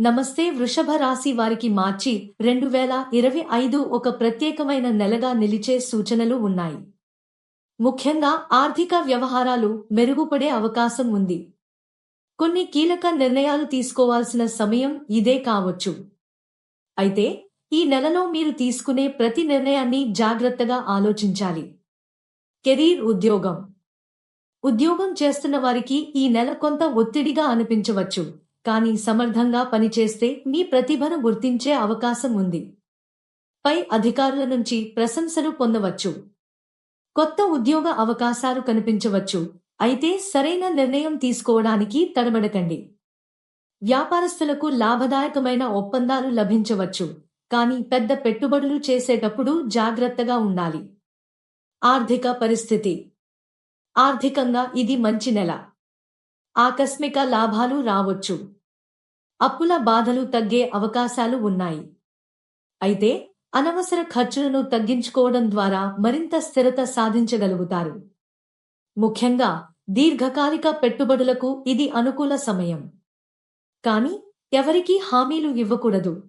నమస్తే వృషభ రాశి వారికి మార్చి రెండు వేల ఇరవై ఐదు ఒక ప్రత్యేకమైన నెలగా నిలిచే సూచనలు ఉన్నాయి. ముఖ్యంగా ఆర్థిక వ్యవహారాలు మెరుగుపడే అవకాశం ఉంది. కొన్ని కీలక నిర్ణయాలు తీసుకోవాల్సిన సమయం ఇదే కావచ్చు. అయితే ఈ నెలలో మీరు తీసుకునే ప్రతి నిర్ణయాన్ని జాగ్రత్తగా ఆలోచించాలి. కెరీర్ ఉద్యోగం. ఉద్యోగం చేస్తున్న వారికి ఈ నెల కొంత ఒత్తిడిగా అనిపించవచ్చు. కానీ సమర్థంగా పనిచేస్తే మీ ప్రతిభను గుర్తించే అవకాశం ఉంది. పై అధికారుల నుంచి ప్రశంసలు పొందవచ్చు. కొత్త ఉద్యోగ అవకాశాలు కనిపించవచ్చు. అయితే సరైన నిర్ణయం తీసుకోవడానికి తడబడకండి. వ్యాపారస్తులకు లాభదాయకమైన ఒప్పందాలు లభించవచ్చు. కానీ పెద్ద పెట్టుబడులు చేసేటప్పుడు జాగ్రత్తగా ఉండాలి. ఆర్థిక పరిస్థితి. ఆర్థికంగా ఇది మంచి నెల. ఆకస్మిక లాభాలు రావచ్చు. అప్పుల బాధలు తగ్గే అవకాశాలు ఉన్నాయి. అయితే అనవసర ఖర్చులను తగ్గించుకోవడం ద్వారా మరింత స్థిరత సాధించగలుగుతారు. ముఖ్యంగా దీర్ఘకాలిక పెట్టుబడులకు ఇది అనుకూల సమయం. కానీ ఎవరికీ హామీలు ఇవ్వకూడదు.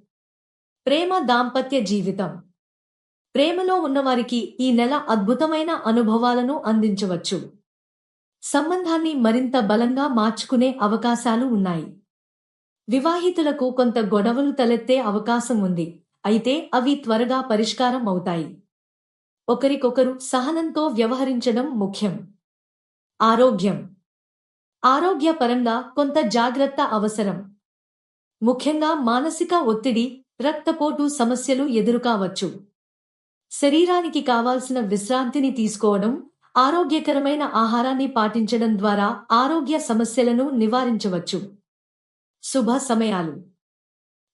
ప్రేమ దాంపత్య జీవితం. ప్రేమలో ఉన్నవారికి ఈ నెల అద్భుతమైన అనుభవాలను అందించవచ్చు. సంబంధాన్ని మరింత బలంగా మార్చుకునే అవకాశాలు ఉన్నాయి. వివాహితులకు కొంత గొడవలు తలెత్తే అవకాశం ఉంది. అయితే అవి త్వరగా పరిష్కారం అవుతాయి. ఒకరికొకరు సహనంతో వ్యవహరించడం ముఖ్యం. ఆరోగ్యం. ఆరోగ్యపరంగా కొంత జాగ్రత్త అవసరం. ముఖ్యంగా మానసిక ఒత్తిడి రక్తపోటు సమస్యలు ఎదురుకావచ్చు. శరీరానికి కావాల్సిన విశ్రాంతిని తీసుకోవడం ఆరోగ్యకరమైన ఆహారాన్ని పాటించడం ద్వారా ఆరోగ్య సమస్యలను నివారించవచ్చు. శుభ సమయాలు.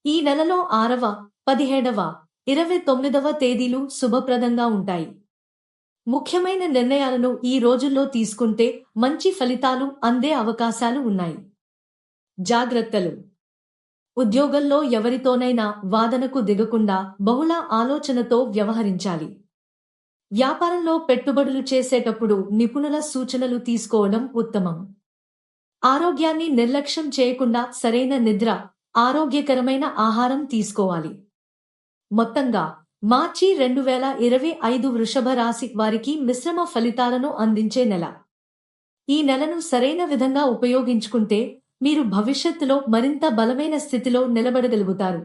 ఈ నెలలో ఆరవ పదిహేడవ ఇరవై తొమ్మిదవ తేదీలు శుభప్రదంగా ఉంటాయి. ముఖ్యమైన నిర్ణయాలను ఈ రోజుల్లో తీసుకుంటే మంచి ఫలితాలు అందే అవకాశాలు ఉన్నాయి. జాగ్రత్తలు. ఉద్యోగంలో ఎవరితోనైనా వాదనకు దిగకుండా బహుళ ఆలోచనతో వ్యవహరించాలి. వ్యాపారంలో పెట్టుబడులు చేసేటప్పుడు నిపుణుల సూచనలు తీసుకోవడం ఉత్తమం. ఆరోగ్యాన్ని నిర్లక్ష్యం చేయకుండా సరైన నిద్ర ఆరోగ్యకరమైన ఆహారం తీసుకోవాలి. మొత్తంగా మార్చి రెండు వేల ఇరవై ఐదు వృషభ రాశి వారికి మిశ్రమ ఫలితాలను అందించే నెల. ఈ నెలను సరైన విధంగా ఉపయోగించుకుంటే మీరు భవిష్యత్తులో మరింత బలమైన స్థితిలో నిలబడగలుగుతారు.